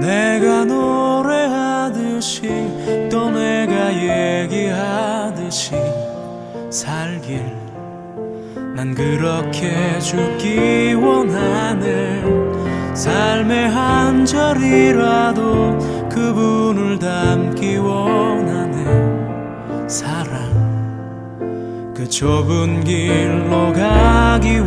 내가 노래하듯이 또 내가 얘기하듯이 살길. 난 그렇게 죽기 원하네. 삶의 한 절이라도 그분을 담기 원하네. 사랑. 그 좁은 길로 가기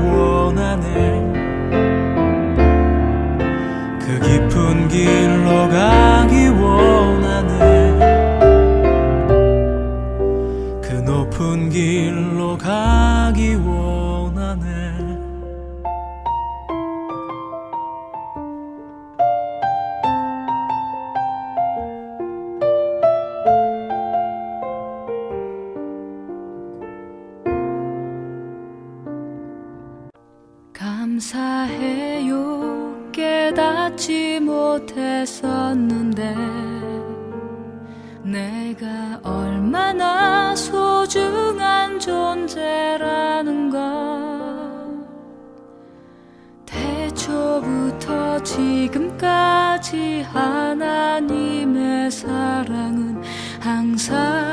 감사해요. 깨닫지 못했었는데 내가 얼마나 소중한 존재라는 걸. 태초부터 지금까지 하나님의 사랑은 항상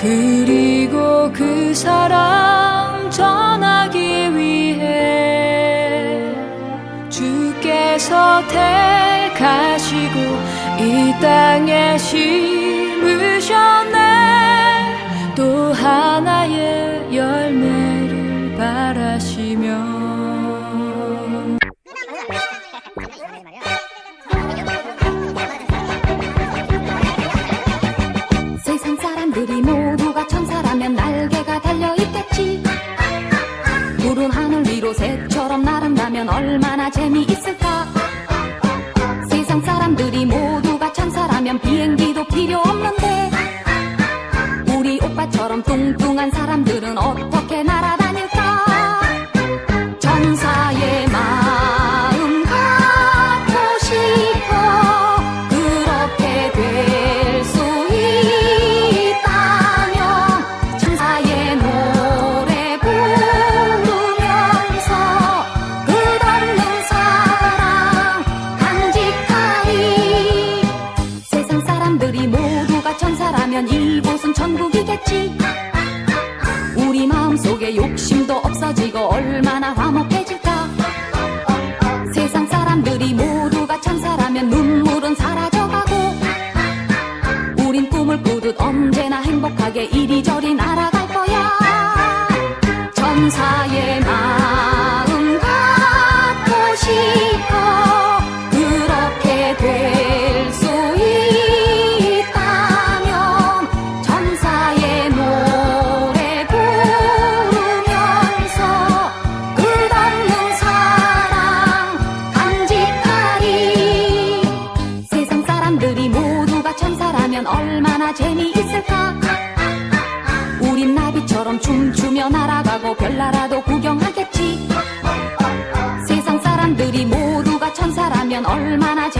그리고 그 사랑 전하기 위해 주께서 택하시고 이 땅에 심으셨네. 또 하나의 재미있을까? 세상 사람들이 모두가 천사라면 비행기도 필요 없는데 우리 오빠처럼 뚱뚱한 사람들 얼마나 화목해질까? 세상 사람들이 모두가 천사라면 눈물은 사라져가고 우린 꿈을 꾸듯 언제나 행복하게 이리저리 날아갈 거야. 천사 얼마나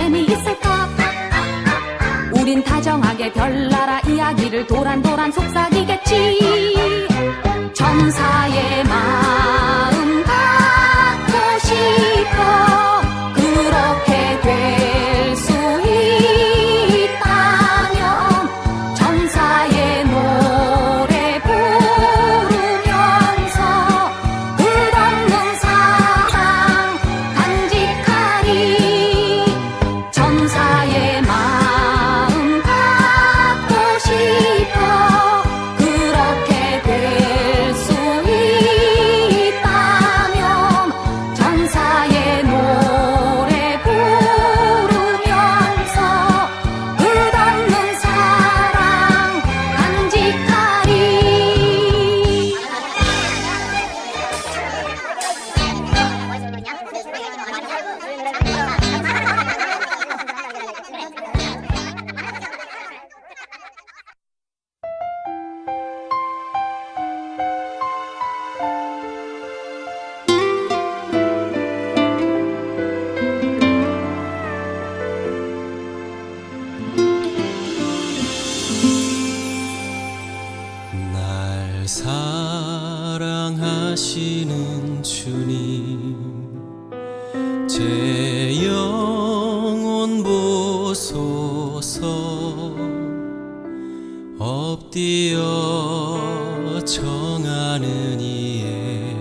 청하는 이의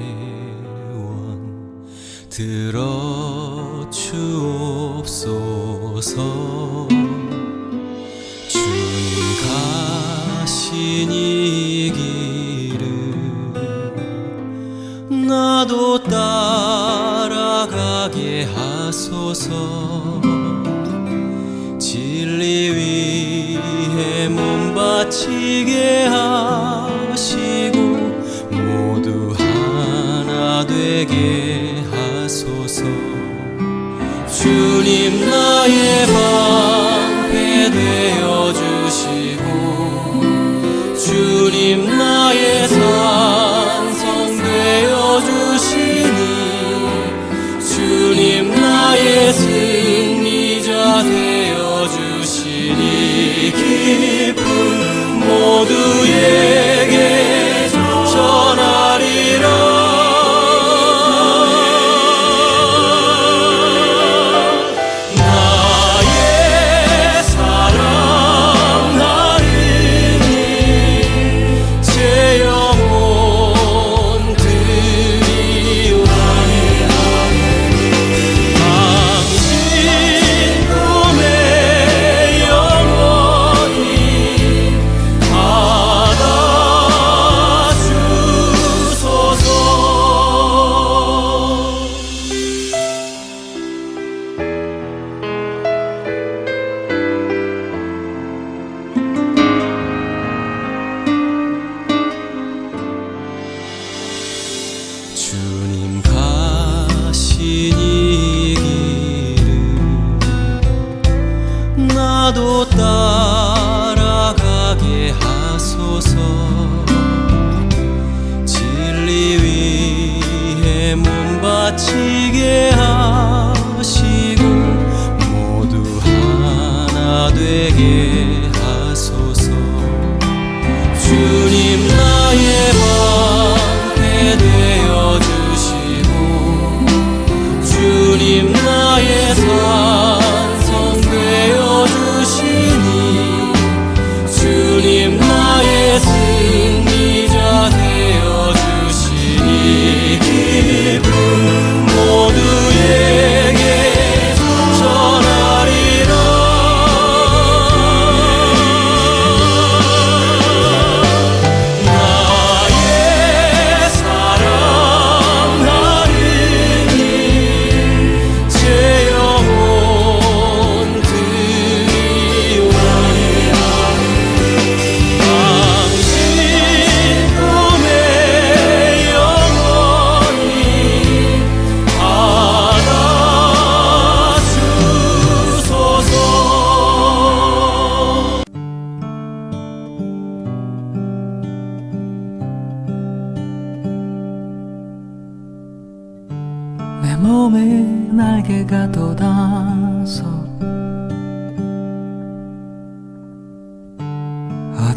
원. 들어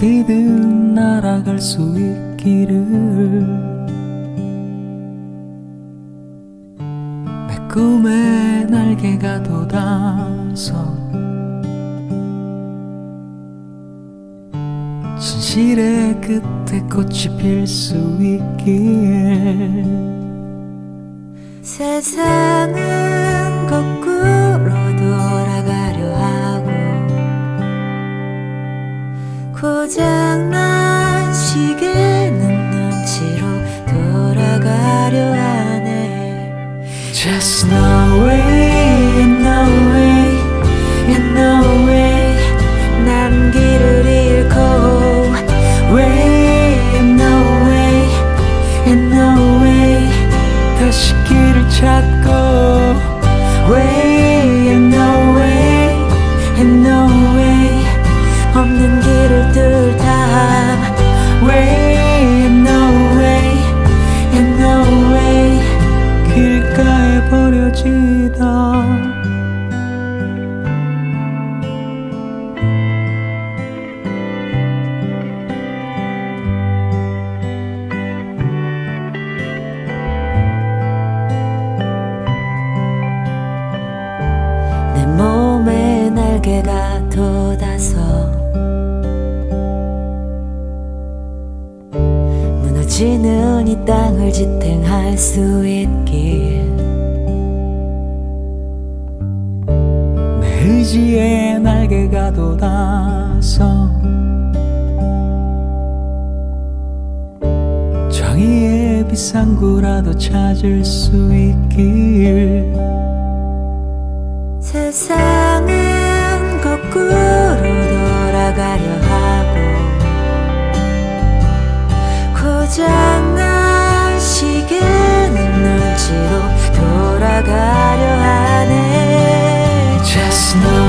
어디든 날아갈 수 있기를. 내 꿈에 날개가 돋아서 진실의 끝에 꽃이 필 수 있길 세상은 거 고장난 시계는 눈치로 돌아가려 하네 Just no way, no way, no way. 난 길을 잃고 Way, no way, no way. 다시 길을 찾고 Way, no way, no way. 수 있길 내 의지에 날개가 돋아서 정의의 비상구라도 찾을 수 있길. 세상은 거꾸로 돌아가려 하고 고장 가려 하네 Just no